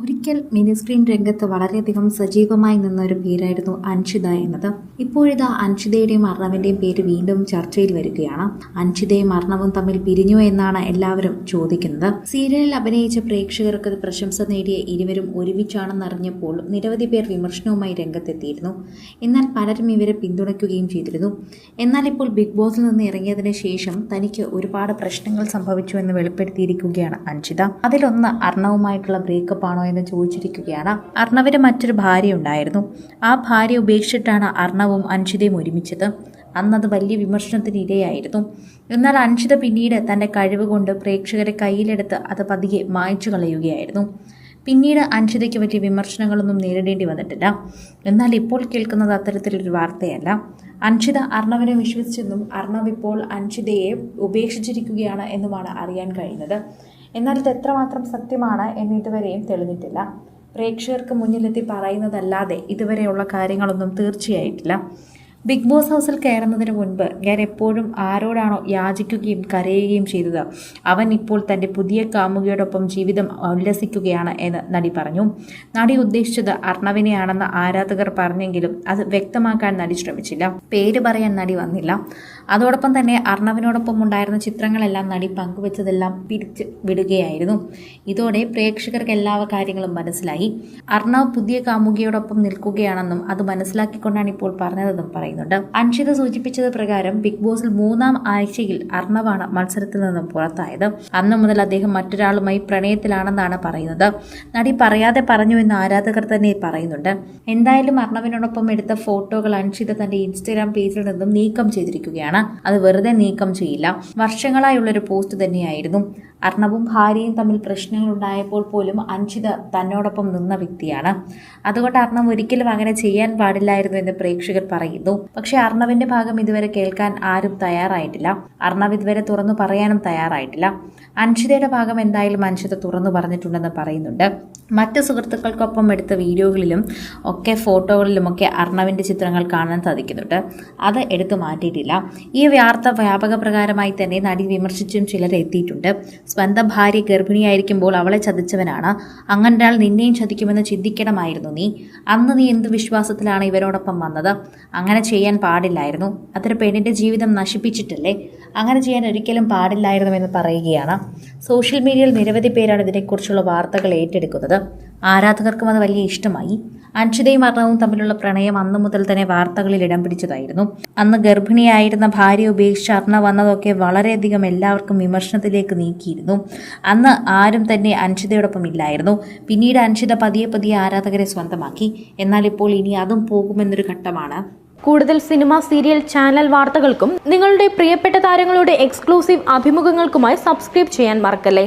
ഒരിക്കൽ mini screen രംഗത്ത് വളരെയധികം സജീവമായി നിന്ന ഒരു പേരായിരുന്നു അൻഷിത എന്നത്. ഇപ്പോഴിതാ അൻഷിതയുടെയും അർണവിന്റെയും പേര് വീണ്ടും ചർച്ചയിൽ വരികയാണ്. അൻഷിതയും അർണവും തമ്മിൽ പിരിഞ്ഞു എന്നാണ് എല്ലാവരും ചോദിക്കുന്നത്. സീരിയലിൽ അഭിനയിച്ച പ്രേക്ഷകർക്ക് പ്രശംസ നേടിയ ഇരുവരും ഒരുമിച്ചാണെന്നറിഞ്ഞപ്പോൾ നിരവധി പേർ വിമർശനവുമായി രംഗത്തെത്തിയിരുന്നു. എന്നാൽ പലരും ഇവരെ പിന്തുണയ്ക്കുകയും ചെയ്തിരുന്നു. എന്നാൽ ഇപ്പോൾ ബിഗ് ബോസിൽ നിന്ന് ഇറങ്ങിയതിന് ശേഷം തനിക്ക് ഒരുപാട് പ്രശ്നങ്ങൾ സംഭവിച്ചു എന്ന് വെളിപ്പെടുത്തിയിരിക്കുകയാണ് അൻഷിത. അതിലൊന്ന് അർണവുമായിട്ടുള്ള ബ്രേക്കപ്പ് ആണോ എന്ന് ചോദിച്ചിരിക്കുകയാണ്. അർണവിന് മറ്റൊരു ഭാര്യ ഉണ്ടായിരുന്നു. ആ ഭാര്യ ഉപേക്ഷിച്ചിട്ടാണ് അർണവും അൻഷിതയും ഒരുമിച്ചത്. അന്നത് വലിയ വിമർശനത്തിന് ഇരയായിരുന്നു. എന്നാൽ അൻഷിത പിന്നീട് തന്റെ കഴിവ് കൊണ്ട് പ്രേക്ഷകരെ കയ്യിലെടുത്ത് അത് പതിയെ മായ്ച്ചു കളയുകയായിരുന്നു. പിന്നീട് അൻഷിതയ്ക്ക് പറ്റിയ വിമർശനങ്ങളൊന്നും നേരിടേണ്ടി വന്നിട്ടില്ല. എന്നാൽ ഇപ്പോൾ കേൾക്കുന്നത് അത്തരത്തിലൊരു വാർത്തയല്ല. അൻഷിത അർണവിനെ വിശ്വസിച്ചെന്നും അർണവ് ഇപ്പോൾ അൻഷിതയെ ഉപേക്ഷിച്ചിരിക്കുകയാണ് എന്നുമാണ് അറിയാൻ കഴിയുന്നത്. എന്നാൽ ഇത് എത്രമാത്രം സത്യമാണ് എന്ന് ഇതുവരെയും തെളിഞ്ഞിട്ടില്ല. പ്രേക്ഷകർക്ക് മുന്നിലെത്തി പറയുന്നതല്ലാതെ ഇതുവരെയുള്ള കാര്യങ്ങളൊന്നും തീർച്ചയായിട്ടില്ല. ബിഗ് ബോസ് ഹൗസിൽ കയറുന്നതിന് മുൻപ് ഞാൻ എപ്പോഴും ആരോടാണോ യാചിക്കുകയും കരയുകയും ചെയ്തത്. അവൻ ഇപ്പോൾ തന്റെ പുതിയ കാമുകിയോടൊപ്പം ജീവിതം ഉല്ലസിക്കുകയാണ് എന്ന് നടി പറഞ്ഞു. നടി ഉദ്ദേശിച്ചത് അർണവിനെയാണെന്ന് ആരാധകർ പറഞ്ഞെങ്കിലും അത് വ്യക്തമാക്കാൻ നടി ശ്രമിച്ചില്ല. പേര് പറയാൻ നടി വന്നില്ല. അതോടൊപ്പം തന്നെ അർണവിനോടൊപ്പം ഉണ്ടായിരുന്ന ചിത്രങ്ങളെല്ലാം നടി പങ്കുവച്ചതെല്ലാം പിരിച്ച് വിടുകയായിരുന്നു. ഇതോടെ പ്രേക്ഷകർക്ക് എല്ലാ കാര്യങ്ങളും മനസ്സിലായി. അർണവ് പുതിയ കാമുകിയോടൊപ്പം നിൽക്കുകയാണെന്നും അത് മനസ്സിലാക്കിക്കൊണ്ടാണ് ഇപ്പോൾ പറഞ്ഞതെന്നും പറയുന്നുണ്ട്. അൻഷിത സൂചിപ്പിച്ചത് പ്രകാരം ബിഗ് ബോസിൽ മൂന്നാം ആഴ്ചയിൽ അർണവാണ് മത്സരത്തിൽ നിന്നും പുറത്തായത്. അന്നു മുതൽ അദ്ദേഹം മറ്റൊരാളുമായി പ്രണയത്തിലാണെന്നാണ് പറയുന്നത്. നടി പറയാതെ പറഞ്ഞു എന്ന് ആരാധകർ തന്നെ പറയുന്നുണ്ട്. എന്തായാലും അർണവിനോടൊപ്പം എടുത്ത ഫോട്ടോകൾ അൻഷിത തന്റെ ഇൻസ്റ്റഗ്രാം പേജിൽ നിന്നും നീക്കം ചെയ്തിരിക്കുകയാണ്. അത് വെറുതെ നീക്കം ചെയ്യില്ല. വർഷങ്ങളായുള്ള ഒരു പോസ്റ്റ് തന്നെയായിരുന്നു. അർണവും ഭാര്യയും തമ്മിൽ പ്രശ്നങ്ങൾ ഉണ്ടായപ്പോൾ പോലും അൻഷിത തന്നോടൊപ്പം നിന്ന വ്യക്തിയാണ്. അതുകൊണ്ട് അർണവ് ഒരിക്കലും അങ്ങനെ ചെയ്യാൻ പാടില്ലായിരുന്നു എന്ന് പ്രേക്ഷകർ പറയുന്നു. പക്ഷെ അർണവിന്റെ ഭാഗം ഇതുവരെ കേൾക്കാൻ ആരും തയ്യാറായിട്ടില്ല. അർണവ് ഇതുവരെ തുറന്നു പറയാനും തയ്യാറായിട്ടില്ല. അൻഷിതയുടെ ഭാഗം എന്തായാലും അൻഷിത തുറന്നു പറഞ്ഞിട്ടുണ്ടെന്ന് പറയുന്നുണ്ട്. മറ്റ് സുഹൃത്തുക്കൾക്കൊപ്പം എടുത്ത വീഡിയോകളിലും ഒക്കെ ഫോട്ടോകളിലും ഒക്കെ അർണവിന്റെ ചിത്രങ്ങൾ കാണാൻ സാധിക്കുന്നുണ്ട്. അത് എടുത്തു മാറ്റിയിട്ടില്ല. ഈ വാർത്ത വ്യാപക പ്രകാരമായി തന്നെ നടി വിമർശിച്ചും ചിലർ എത്തിയിട്ടുണ്ട്. സ്വന്തം ഭാര്യ ഗർഭിണിയായിരിക്കുമ്പോൾ അവളെ ചതിച്ചവനാണ്. അങ്ങനെ ഒരാൾ നിന്നെയും ചതിക്കുമെന്ന് ചിന്തിക്കണമായിരുന്നു നീ. അന്ന് നീ എന്ത് വിശ്വാസത്തിലാണ് ഇവരോടൊപ്പം വന്നത്? അങ്ങനെ ചെയ്യാൻ പാടില്ലായിരുന്നു. അതൊരു പെണ്ണിന്റെ ജീവിതം നശിപ്പിച്ചിട്ടല്ലേ? അങ്ങനെ ചെയ്യാൻ ഒരിക്കലും പാടില്ലായിരുന്നു എന്ന് പറയുകയാണ്. സോഷ്യൽ മീഡിയയിൽ നിരവധി പേരാണ് ഇതിനെക്കുറിച്ചുള്ള വാർത്തകൾ ഏറ്റെടുക്കുന്നത്. ആരാധകർക്കും അത് വലിയ ഇഷ്ടമായി. അൻഷിതയും അർണവും തമ്മിലുള്ള പ്രണയം അന്നു മുതൽ തന്നെ വാർത്തകളിൽ ഇടം പിടിച്ചതായിരുന്നു. അന്ന് ഗർഭിണിയായിരുന്ന ഭാര്യ ഉപേക്ഷിച്ച് അർണ വന്നതൊക്കെ വളരെയധികം എല്ലാവർക്കും വിമർശനത്തിലേക്ക് നീക്കിയിരുന്നു. അന്ന് ആരും തന്നെ അൻഷിതയോടൊപ്പം ഇല്ലായിരുന്നു. പിന്നീട് അൻഷിത പതിയെ പതിയെ ആരാധകരെ സ്വന്തമാക്കി. എന്നാൽ ഇപ്പോൾ ഇനി അതും പോകുമെന്നൊരു ഘട്ടമാണ്. കൂടുതൽ സിനിമ സീരിയൽ ചാനൽ വാർത്തകൾക്കും നിങ്ങളുടെ പ്രിയപ്പെട്ട താരങ്ങളുടെ എക്സ്ക്ലൂസീവ് അഭിമുഖങ്ങൾക്കുമായി സബ്സ്ക്രൈബ് ചെയ്യാൻ മറക്കല്ലേ?